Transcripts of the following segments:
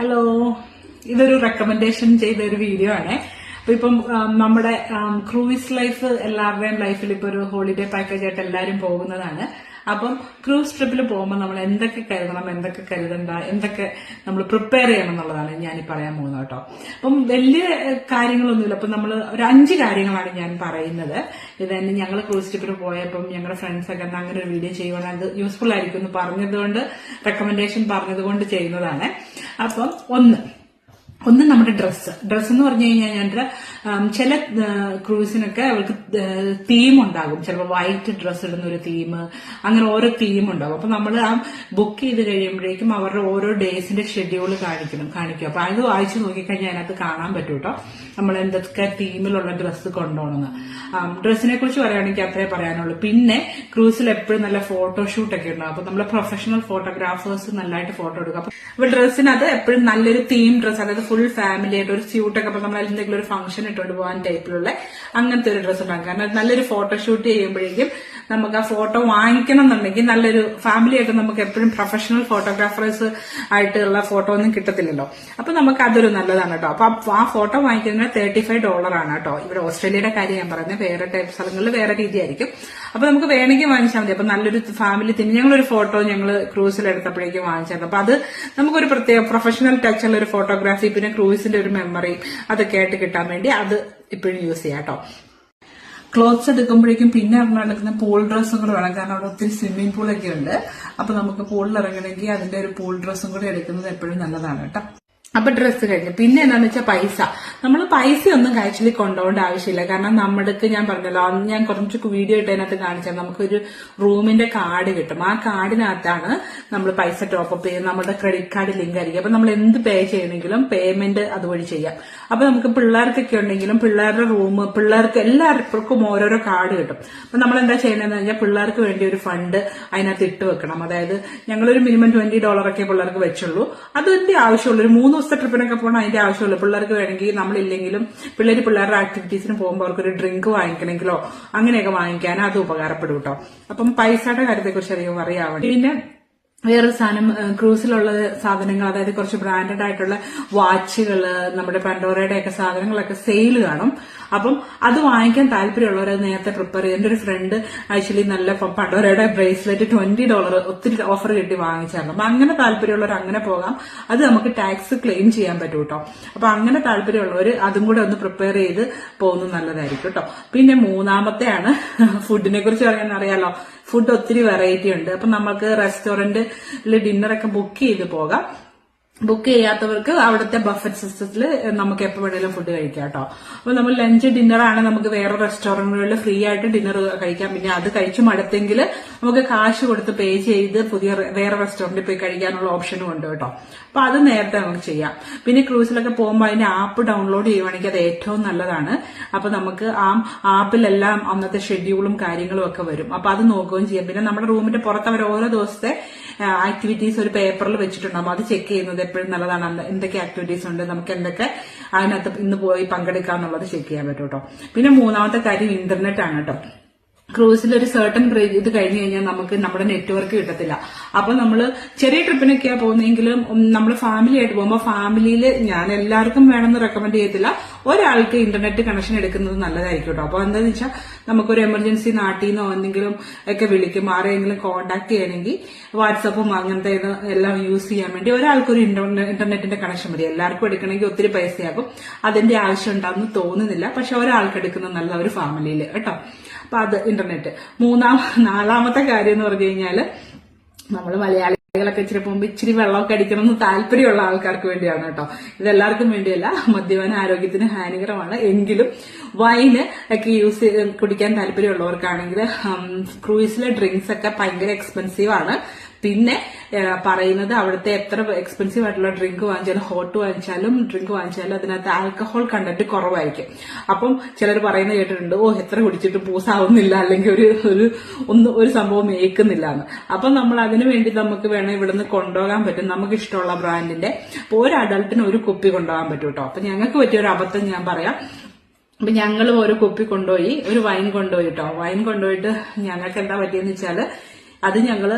Hello ഇതൊരു recommendation ചെയ്ത ഒരു വീഡിയോ ആണ്. അപ്പൊ ഇപ്പം നമ്മുടെ ക്രൂയിസ് ലൈഫ് എല്ലാവരുടെയും ലൈഫിൽ ഇപ്പൊ ഒരു ഹോളിഡേ പാക്കേജ് ആയിട്ട് എല്ലാവരും പോകുന്നതാണ്. അപ്പം ക്രൂസ് ട്രിപ്പിൽ പോകുമ്പോൾ നമ്മൾ എന്തൊക്കെ കരുതണം എന്തൊക്കെ കരുതണ്ട എന്തൊക്കെ നമ്മൾ പ്രിപ്പയർ ചെയ്യണം എന്നുള്ളതാണ് ഞാൻ ഈ പറയാൻ പോകുന്നത് കേട്ടോ. അപ്പം വലിയ കാര്യങ്ങളൊന്നുമില്ല. അപ്പം നമ്മൾ ഒരു അഞ്ച് കാര്യങ്ങളാണ് ഞാൻ പറയുന്നത്. ഇത് തന്നെ ഞങ്ങൾ ക്രൂസ് ട്രിപ്പിൽ പോയപ്പം ഞങ്ങളുടെ ഫ്രണ്ട്സ് ഒക്കെ എന്നാ അങ്ങനെ ഒരു വീഡിയോ ചെയ്യുവാണെങ്കിൽ അത് യൂസ്ഫുൾ ആയിരിക്കും എന്ന് പറഞ്ഞതുകൊണ്ട് റെക്കമെൻഡേഷൻ പറഞ്ഞതുകൊണ്ട് ചെയ്യുന്നതാണ്. അപ്പം ഒന്ന്. ഒന്ന് നമ്മുടെ ഡ്രസ്സ് ഡ്രസ്സ് എന്ന് പറഞ്ഞു കഴിഞ്ഞാൽ ഞാൻ ചില ക്രൂസിനൊക്കെ അവൾക്ക് തീം ഉണ്ടാകും. ചിലപ്പോൾ വൈറ്റ് ഡ്രസ്സ് ഇടുന്ന ഒരു തീം അങ്ങനെ ഓരോ തീം ഉണ്ടാകും. അപ്പൊ നമ്മൾ ആ ബുക്ക് ചെയ്ത് കഴിയുമ്പോഴേക്കും അവരുടെ ഓരോ ഡേയ്സിന്റെ ഷെഡ്യൂൾ കാണിക്കണം കാണിക്കും. അപ്പൊ അത് വായിച്ചു നോക്കിക്കഴിഞ്ഞാൽ അതിനകത്ത് കാണാൻ പറ്റും കേട്ടോ. നമ്മൾ എന്തൊക്കെ തീമിലുള്ള ഡ്രസ്സ് കൊണ്ടുപോകണമെന്ന്. ഡ്രസ്സിനെ കുറിച്ച് പറയുകയാണെങ്കിൽ അത്രേ പറയാനുള്ളൂ. പിന്നെ ക്രൂസിൽ എപ്പോഴും നല്ല ഫോട്ടോഷൂട്ട് ഒക്കെ ഉണ്ടാകും അപ്പൊ നമ്മൾ പ്രൊഫഷണൽ ഫോട്ടോഗ്രാഫേഴ്സ് നല്ലതായിട്ട് ഫോട്ടോ എടുക്കും. അപ്പൊ ഡ്രസ്സിനകത്ത് എപ്പോഴും നല്ലൊരു തീം ഡ്രസ്സ് അതായത് ഫുൾ ഫാമിലി ആയിട്ട് ഒരു സ്യൂട്ടൊക്കെ ഒക്കെ നമ്മൾ എന്തെങ്കിലും ഒരു ഫംഗ്ഷൻ ഇട്ടുകൊണ്ട് പോകാൻ ടൈപ്പിലുള്ള അങ്ങനത്തെ ഒരു ഡ്രസ്സ് ഉണ്ടാകും കാരണം നല്ലൊരു ഫോട്ടോഷൂട്ട് ചെയ്യുമ്പോഴേക്കും നമുക്ക് ആ ഫോട്ടോ വാങ്ങിക്കണം എന്നുണ്ടെങ്കിൽ നല്ലൊരു ഫാമിലി ആയിട്ട് നമുക്ക് എപ്പോഴും പ്രൊഫഷണൽ ഫോട്ടോഗ്രാഫേഴ്സ് ആയിട്ടുള്ള ഫോട്ടോ ഒന്നും കിട്ടത്തില്ലല്ലോ. അപ്പൊ നമുക്ക് അതൊരു നല്ലതാണ് കേട്ടോ. അപ്പൊ ആ ഫോട്ടോ വാങ്ങിക്കുന്നത് തേർട്ടി ഫൈവ് ഡോളർ ആണ് കേട്ടോ. ഇവിടെ ഓസ്ട്രേലിയയുടെ കാര്യം ഞാൻ പറയുന്നത്. വേറെ ടൈപ്പ് സ്ഥലങ്ങളിൽ വേറെ രീതിയായിരിക്കും. അപ്പൊ നമുക്ക് വേണമെങ്കിൽ വാങ്ങിച്ചാൽ മതി. അപ്പൊ നല്ലൊരു ഫാമിലി തിന് ഞങ്ങളൊരു ഫോട്ടോ ഞങ്ങൾ ക്രൂസിൽ എടുത്തപ്പോഴേക്കും വാങ്ങിച്ചത് അപ്പൊ അത് നമുക്കൊരു പ്രത്യേക പ്രൊഫഷണൽ ടച്ച് ഉള്ള ഒരു ഫോട്ടോഗ്രാഫി പിന്നെ ക്രൂസിന്റെ ഒരു മെമ്മറി അതൊക്കെ ആയിട്ട് കിട്ടാൻ വേണ്ടി അത് ഇപ്പോഴും യൂസ് ചെയ്യാം കേട്ടോ. ക്ലോത്ത്സ് എടുക്കുമ്പോഴേക്കും പിന്നെ പറഞ്ഞാൽ എടുക്കുന്ന പൂൾ ഡ്രസ്സും കൂടെ വേണം. കാരണം അവിടെ ഒത്തിരി സ്വിമ്മിംഗ് പൂളൊക്കെ ഉണ്ട്. അപ്പൊ നമുക്ക് പൂളിൽ ഇറങ്ങണമെങ്കിൽ അതിന്റെ ഒരു പൂൾ ഡ്രസ്സും കൂടെ എടുക്കുന്നത് എപ്പോഴും നല്ലതാണ് കേട്ടോ. അപ്പൊ ഡ്രസ്സ് കഴിഞ്ഞു. പിന്നെ എന്താന്ന് വെച്ചാൽ പൈസ. നമ്മൾ പൈസ ഒന്നും കാഴ്ചയിൽ കൊണ്ടുപോകേണ്ട ആവശ്യമില്ല. കാരണം നമ്മുടെ ഞാൻ പറഞ്ഞല്ലോ അന്ന് ഞാൻ കുറച്ച് വീഡിയോ ഇട്ടതിനകത്ത് കാണിച്ചാൽ നമുക്കൊരു റൂമിന്റെ കാർഡ് കിട്ടും. ആ കാർഡിനകത്താണ് നമ്മൾ പൈസ ടോപ്പ് അപ്പ് ചെയ്യുന്നത്. നമ്മുടെ ക്രെഡിറ്റ് കാർഡ് ലിങ്ക് ആയിരിക്കും. അപ്പൊ നമ്മൾ എന്ത് പേ ചെയ്യണമെങ്കിലും പേയ്മെന്റ് അതുവഴി ചെയ്യാം. അപ്പൊ നമുക്ക് പിള്ളേർക്കൊക്കെ ഉണ്ടെങ്കിലും പിള്ളേരുടെ റൂം പിള്ളേർക്ക് എല്ലാവർക്കും ഓരോരോ കാർഡ് കിട്ടും. അപ്പൊ നമ്മൾ എന്താ ചെയ്യണമെന്ന് കഴിഞ്ഞാൽ പിള്ളേർക്ക് വേണ്ടി ഒരു ഫണ്ട് അതിനകത്ത് ഇട്ട് വെക്കണം. അതായത് ഞങ്ങളൊരു മിനിമം ട്വന്റി ഡോളറൊക്കെ പിള്ളേർക്ക് വെച്ചുള്ളൂ. അതിന്റെ ആവശ്യമുള്ളൂ ഒരു മൂന്ന് ദിവസത്തെ ട്രിപ്പിനൊക്കെ പോകണം അതിന്റെ ആവശ്യമുള്ളൂ. പിള്ളേർക്ക് വേണമെങ്കിൽ നമ്മളില്ലെങ്കിലും പിള്ളേർ പിള്ളേരുടെ ആക്ടിവിറ്റീസിന് പോകുമ്പോൾ അവർക്കൊരു ഡ്രിങ്ക് വാങ്ങിക്കണമെങ്കിലോ അങ്ങനെയൊക്കെ വാങ്ങിക്കാൻ അത് ഉപകാരപ്പെടും കേട്ടോ അപ്പം പൈസയുടെ കാര്യത്തെക്കുറിച്ച് അറിയാൻ പിന്നെ വേറൊരു സാധനം ക്രൂസിലുള്ള സാധനങ്ങൾ അതായത് കുറച്ച് ബ്രാൻഡഡ് ആയിട്ടുള്ള വാച്ചുകൾ നമ്മുടെ പണ്ടോറയുടെ ഒക്കെ സാധനങ്ങളൊക്കെ സെയിൽ കാണും. അപ്പം അത് വാങ്ങിക്കാൻ താല്പര്യമുള്ളവർ നേരത്തെ പ്രിപ്പയർ ചെയ്യും എന്റെ ഒരു ഫ്രണ്ട് ആക്ച്വലി നല്ല പണ്ടോറയുടെ ബ്രേസ്ലെറ്റ് ട്വന്റി ഡോളർ ഒത്തിരി ഓഫർ കിട്ടി വാങ്ങിച്ചായിരുന്നു. അപ്പൊ അങ്ങനെ താല്പര്യമുള്ളവർ അങ്ങനെ പോകാം. അത് നമുക്ക് ടാക്സ് ക്ലെയിം ചെയ്യാൻ പറ്റും കേട്ടോ അപ്പൊ അങ്ങനെ താല്പര്യമുള്ളവർ അതും കൂടെ ഒന്ന് പ്രിപ്പയർ ചെയ്ത് പോകുന്നത് നല്ലതായിരിക്കും കേട്ടോ പിന്നെ മൂന്നാമത്തെയാണ് ഫുഡിനെ കുറിച്ച് പറയാൻ അറിയാലോ. ഫുഡ് ഒത്തിരി വെറൈറ്റി ഉണ്ട്. അപ്പൊ നമുക്ക് റെസ്റ്റോറന്റിൽ ഡിന്നറൊക്കെ ബുക്ക് ചെയ്ത് പോകാം. ബുക്ക് ചെയ്യാത്തവർക്ക് അവിടുത്തെ ബഫറ്റ് സിസ്റ്റത്തിൽ നമുക്ക് എപ്പോൾ വേണേലും ഫുഡ് കഴിക്കാം കേട്ടോ അപ്പോൾ നമ്മൾ ലഞ്ച് ഡിന്നറാണ് നമുക്ക് വേറെ റെസ്റ്റോറന്റുകളിൽ ഫ്രീ ആയിട്ട് ഡിന്നർ കഴിക്കാം. പിന്നെ അത് കഴിച്ചു മടുത്തെങ്കിൽ നമുക്ക് കാശ് കൊടുത്ത് പേ ചെയ്ത് പുതിയ വേറെ റെസ്റ്റോറന്റിൽ പോയി കഴിക്കാനുള്ള ഓപ്ഷനും ഉണ്ട് കേട്ടോ. അപ്പൊ അത് നേരത്തെ നമുക്ക് ചെയ്യാം. പിന്നെ ക്രൂസിലൊക്കെ പോകുമ്പോൾ അതിന്റെ ആപ്പ് ഡൗൺലോഡ് ചെയ്യുവാണെങ്കിൽ അത് ഏറ്റവും നല്ലതാണ്. അപ്പൊ നമുക്ക് ആ ആപ്പിലെല്ലാം അന്നത്തെ ഷെഡ്യൂളും കാര്യങ്ങളും ഒക്കെ വരും. അപ്പൊ അത് നോക്കുകയും ചെയ്യാം. പിന്നെ നമ്മുടെ റൂമിന്റെ പുറത്ത് അവർ ഓരോ ദിവസത്തെ ആക്ടിവിറ്റീസ് ഒരു പേപ്പറിൽ വെച്ചിട്ടുണ്ടാകും അത് ചെക്ക് ചെയ്യുന്നത് എപ്പോഴും നല്ലതാണ്. എന്തൊക്കെ ആക്ടിവിറ്റീസ് ഉണ്ട് നമുക്ക് എന്തൊക്കെ അതിനകത്ത് ഇന്ന് പോയി പങ്കെടുക്കാന്നുള്ളത് ചെക്ക് ചെയ്യാൻ പറ്റും കേട്ടോ. പിന്നെ മൂന്നാമത്തെ കാര്യം ഇന്റർനെറ്റ് ആണ് കേട്ടോ. ക്രൂസിൽ ഒരു സർട്ടൺ ഇത് കഴിഞ്ഞു കഴിഞ്ഞാൽ നമുക്ക് നമ്മുടെ നെറ്റ്വർക്ക് കിട്ടത്തില്ല. അപ്പൊ നമ്മൾ ചെറിയ ട്രിപ്പിനൊക്കെയാ പോകുന്നെങ്കിലും നമ്മൾ ഫാമിലി ആയിട്ട് പോകുമ്പോൾ ഫാമിലിയിൽ ഞാൻ എല്ലാവർക്കും വേണമെന്ന് റെക്കമെൻഡ് ചെയ്യത്തില്ല. ഒരാൾക്ക് ഇന്റർനെറ്റ് കണക്ഷൻ എടുക്കുന്നത് നല്ലതായിരിക്കും കേട്ടോ അപ്പൊ എന്താണെന്ന് വെച്ചാൽ നമുക്കൊരു എമർജൻസി നാട്ടിൽ നിന്നോ എന്തെങ്കിലും ഒക്കെ വിളിക്കും. ആരെങ്കിലും കോണ്ടാക്ട് ചെയ്യണമെങ്കിൽ വാട്സപ്പും അങ്ങനത്തെ എല്ലാം യൂസ് ചെയ്യാൻ വേണ്ടി ഒരാൾക്കൊരു ഇന്റർനെറ്റിന്റെ കണക്ഷൻ മതി. എല്ലാവർക്കും എടുക്കണമെങ്കിൽ ഒത്തിരി പൈസയാകും. അതിന്റെ ആവശ്യം ഉണ്ടാകുമെന്ന് തോന്നുന്നില്ല. പക്ഷെ ഒരാൾക്ക് എടുക്കുന്നത് നല്ല ഒരു ഫാമിലിയിൽ കേട്ടോ. അപ്പൊ അത് ഇന്റർനെറ്റ് മൂന്നാം നാലാമത്തെ കാര്യം എന്ന് പറഞ്ഞു കഴിഞ്ഞാൽ നമ്മൾ മലയാളികളൊക്കെ ഇച്ചിരി പോകുമ്പോൾ ഇച്ചിരി വെള്ളമൊക്കെ അടിക്കണം എന്ന് താല്പര്യമുള്ള ആൾക്കാർക്ക് വേണ്ടിയാണ് കേട്ടോ. ഇതെല്ലാവർക്കും വേണ്ടിയല്ല മദ്യപാന ആരോഗ്യത്തിന് ഹാനികരമാണ്. എങ്കിലും വൈന് ഒക്കെ യൂസ് കുടിക്കാൻ താല്പര്യമുള്ളവർക്കാണെങ്കിൽ ക്രൂയിസിലെ ഡ്രിങ്ക്സ് ഒക്കെ ഭയങ്കര എക്സ്പെൻസീവ് ആണ്. പിന്നെ പറയുന്നത് അവിടുത്തെ എത്ര എക്സ്പെൻസീവ് ആയിട്ടുള്ള ഡ്രിങ്ക് വാങ്ങിച്ചാലും ഹോട്ട് വാങ്ങിച്ചാലും ഡ്രിങ്ക് വാങ്ങിച്ചാലും അതിനകത്ത് ആൽക്കഹോൾ കണ്ടന്റ് കുറവായിരിക്കും. അപ്പം ചിലർ പറയുന്നത് കേട്ടിട്ടുണ്ട് ഓ എത്ര കുടിച്ചിട്ട് പൂസാവുന്നില്ല അല്ലെങ്കിൽ ഒരു ഒരു ഒന്ന് ഒരു സംഭവം ഏക്കുന്നില്ല എന്ന് അപ്പം നമ്മൾ അതിനു വേണ്ടി നമുക്ക് വേണം ഇവിടുന്ന് കൊണ്ടുപോകാൻ പറ്റും. നമുക്ക് ഇഷ്ടമുള്ള ബ്രാൻഡിന്റെ ഒരു അഡൾട്ടിന് ഒരു കുപ്പി കൊണ്ടുപോകാൻ പറ്റും കേട്ടോ. അപ്പൊ ഞങ്ങൾക്ക് പറ്റിയ ഒരു അബദ്ധം ഞാൻ പറയാം. അപ്പൊ ഞങ്ങൾ ഒരു കുപ്പി കൊണ്ടുപോയി ഒരു വൈൻ കൊണ്ടുപോയി കേട്ടോ. വൈൻ കൊണ്ടുപോയിട്ട് ഞങ്ങൾക്ക് എന്താ പറ്റിയെന്ന് വെച്ചാൽ അത് ഞങ്ങൾ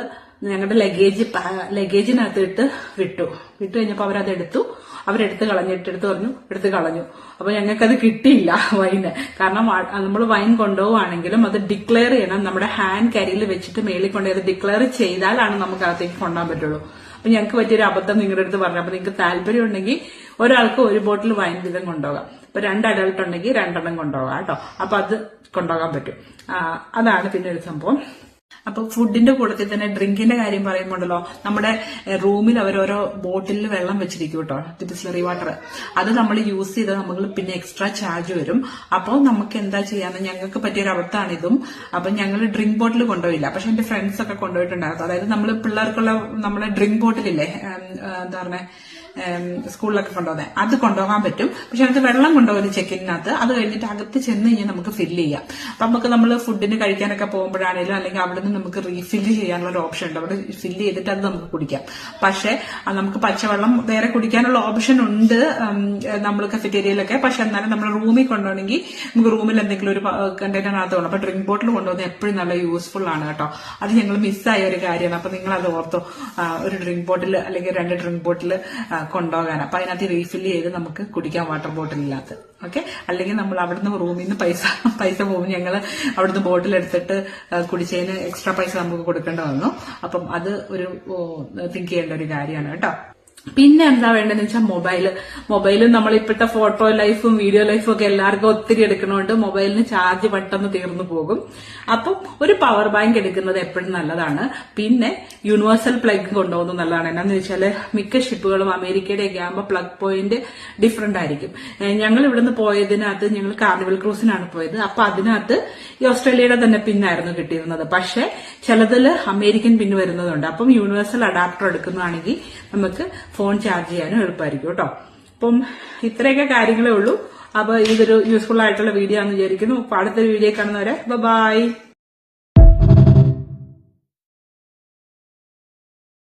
ഞങ്ങളുടെ ലഗേജ് ലഗേജിനകത്ത് ഇട്ട് വിട്ടു. വിട്ടു കഴിഞ്ഞപ്പോൾ അവരത് എടുത്തു. അവരെടുത്ത് കളഞ്ഞിട്ട് എടുത്ത് പറഞ്ഞു എടുത്ത് കളഞ്ഞു. അപ്പൊ ഞങ്ങൾക്കത് കിട്ടിയില്ല വൈന്. കാരണം നമ്മൾ വൈൻ കൊണ്ടുപോവാണെങ്കിലും അത് ഡിക്ലെയർ ചെയ്യണം. നമ്മുടെ ഹാൻഡ് കരിയിൽ വെച്ചിട്ട് മേളിൽ കൊണ്ടുപോയി ഡിക്ലെയർ ചെയ്താലാണ് നമുക്ക് അകത്തേക്ക് കൊണ്ടുപോകാൻ പറ്റുള്ളൂ. അപ്പൊ ഞങ്ങൾക്ക് പറ്റിയൊരു അബദ്ധം നിങ്ങളുടെ അടുത്ത് പറഞ്ഞു. അപ്പൊ നിങ്ങൾക്ക് താല്പര്യം ഉണ്ടെങ്കിൽ ഒരാൾക്ക് ഒരു ബോട്ടിൽ വൈൻ വീതം കൊണ്ടുപോകാം. ഇപ്പൊ രണ്ട് അഡൾട്ട് ഉണ്ടെങ്കിൽ രണ്ടെണ്ണം കൊണ്ടുപോകാം കേട്ടോ. അപ്പൊ അത് കൊണ്ടുപോകാൻ പറ്റും. അതാണ് പിന്നെ ഒരു സംഭവം. അപ്പൊ ഫുഡിന്റെ കൂട്ടത്തിൽ തന്നെ ഡ്രിങ്കിന്റെ കാര്യം പറയുമ്പോണ്ടല്ലോ നമ്മുടെ റൂമിൽ അവരോരോ ബോട്ടിലിൽ വെള്ളം വെച്ചിരിക്കും കേട്ടോ ഡിസ്ലറി വാട്ടർ അത് നമ്മൾ യൂസ് ചെയ്ത് നമുക്ക് പിന്നെ എക്സ്ട്രാ ചാർജ് വരും. അപ്പോൾ നമുക്ക് എന്താ ചെയ്യാന്ന് ഞങ്ങൾക്ക് പറ്റിയൊരു അബദ്ധമാണ് ഇതും. അപ്പൊ ഞങ്ങൾ ഡ്രിങ്ക് ബോട്ടിൽ കൊണ്ടുപോയില്ല. പക്ഷെ എന്റെ ഫ്രണ്ട്സ് ഒക്കെ കൊണ്ടുപോയിട്ടുണ്ടായിരുന്നു. അതായത് നമ്മൾ പിള്ളേർക്കുള്ള നമ്മളെ ഡ്രിങ്ക് ബോട്ടിലില്ലേ എന്താ പറഞ്ഞ സ്കൂളിലൊക്കെ കൊണ്ടുപോകുന്നത് അത് കൊണ്ടുപോകാൻ പറ്റും. പക്ഷെ അതിനകത്ത് വെള്ളം കൊണ്ടുപോകുന്ന ചെക്കിനകത്ത് അത് കഴിഞ്ഞിട്ട് അകത്ത് ചെന്ന് കഴിഞ്ഞാൽ നമുക്ക് ഫില്ല് ചെയ്യാം. അപ്പൊ നമുക്ക് നമ്മൾ ഫുഡിന് കഴിക്കാനൊക്കെ പോകുമ്പോഴാണെങ്കിലും അല്ലെങ്കിൽ അവിടെ നിന്ന് നമുക്ക് റീഫില്ല് ചെയ്യാനുള്ള ഒരു ഓപ്ഷൻ ഉണ്ട്. അവിടെ ഫില്ല് ചെയ്തിട്ട് അത് നമുക്ക് കുടിക്കാം. പക്ഷെ നമുക്ക് പച്ചവെള്ളം വേറെ കുടിക്കാനുള്ള ഓപ്ഷൻ ഉണ്ട് നമ്മൾ കഫറ്റേരിയയിലൊക്കെ പക്ഷെ എന്നാലും നമ്മൾ റൂമിൽ കൊണ്ടുപോകണമെങ്കിൽ നമുക്ക് റൂമിൽ എന്തെങ്കിലും ഒരു കണ്ടെയ്നറിനകത്ത് വേണം അപ്പൊ ഡ്രിങ്ക് ബോട്ടിൽ കൊണ്ടുപോകുന്നത് എപ്പോഴും നല്ല യൂസ്ഫുൾ ആണ് കേട്ടോ. അത് ഞങ്ങൾ മിസ്സായ ഒരു കാര്യമാണ്. അപ്പൊ നിങ്ങൾ അത് ഓർത്തോ ഒരു ഡ്രിങ്ക് ബോട്ടിൽ അല്ലെങ്കിൽ രണ്ട് ഡ്രിങ്ക് ബോട്ടിൽ കൊണ്ടുപോകാൻ അപ്പൊ അതിനകത്ത് റീഫിൽ ചെയ്ത് നമുക്ക് കുടിക്കാൻ വാട്ടർ ബോട്ടിലില്ലാത്ത ഓക്കെ അല്ലെങ്കിൽ നമ്മൾ അവിടുന്ന് റൂമിൽ നിന്ന് പൈസ പൈസ പോകും. ഞങ്ങൾ അവിടുന്ന് ബോട്ടിൽ എടുത്തിട്ട് കുടിച്ചതിന് എക്സ്ട്രാ പൈസ നമുക്ക് കൊടുക്കേണ്ട വന്നു. അപ്പം അത് ഒരു തിങ്ക് ചെയ്യേണ്ട ഒരു കാര്യമാണ് കേട്ടോ. പിന്നെ എന്താ വേണ്ടതെന്ന് വെച്ചാൽ മൊബൈൽ മൊബൈലും നമ്മൾ ഇപ്പോഴത്തെ ഫോട്ടോ ലൈഫും വീഡിയോ ലൈഫും ഒക്കെ എല്ലാവർക്കും ഒത്തിരി എടുക്കണോണ്ട് മൊബൈലിന് ചാർജ് പെട്ടെന്ന് തീർന്നു പോകും. അപ്പം ഒരു പവർ ബാങ്ക് എടുക്കുന്നത് എപ്പോഴും നല്ലതാണ്. പിന്നെ യൂണിവേഴ്സൽ പ്ലഗ് കൊണ്ടുപോകുന്നത് നല്ലതാണ്. എന്നാന്ന് വെച്ചാൽ മിക്ക ഷിപ്പുകളും അമേരിക്കയുടെ ഒക്കെ ആകുമ്പോൾ പ്ലഗ് പോയിന്റ് ഡിഫറെന്റ് ആയിരിക്കും. ഞങ്ങൾ ഇവിടുന്ന് പോയതിനകത്ത് ഞങ്ങൾ കാർണിവൽ ക്രൂസിനാണ് പോയത്. അപ്പൊ അതിനകത്ത് ഈ ഓസ്ട്രേലിയയുടെ തന്നെ പിന്നായിരുന്നു കിട്ടിയിരുന്നത്. പക്ഷേ ചിലതിൽ അമേരിക്കൻ പിന്ന് വരുന്നതുണ്ട്. അപ്പം യൂണിവേഴ്സൽ അഡാപ്റ്റർ എടുക്കുന്നതാണെങ്കിൽ നമുക്ക് ഫോൺ ചാർജ് ചെയ്യാനും എളുപ്പമായിരിക്കും കേട്ടോ. അപ്പം ഇത്രയൊക്കെ കാര്യങ്ങളേ ഉള്ളൂ. അപ്പൊ ഇതൊരു യൂസ്ഫുൾ ആയിട്ടുള്ള വീഡിയോ ആണെന്ന് വിചാരിക്കുന്നു. അടുത്തൊരു അടുത്ത വീഡിയോ കാണുന്നവരെ ബൈ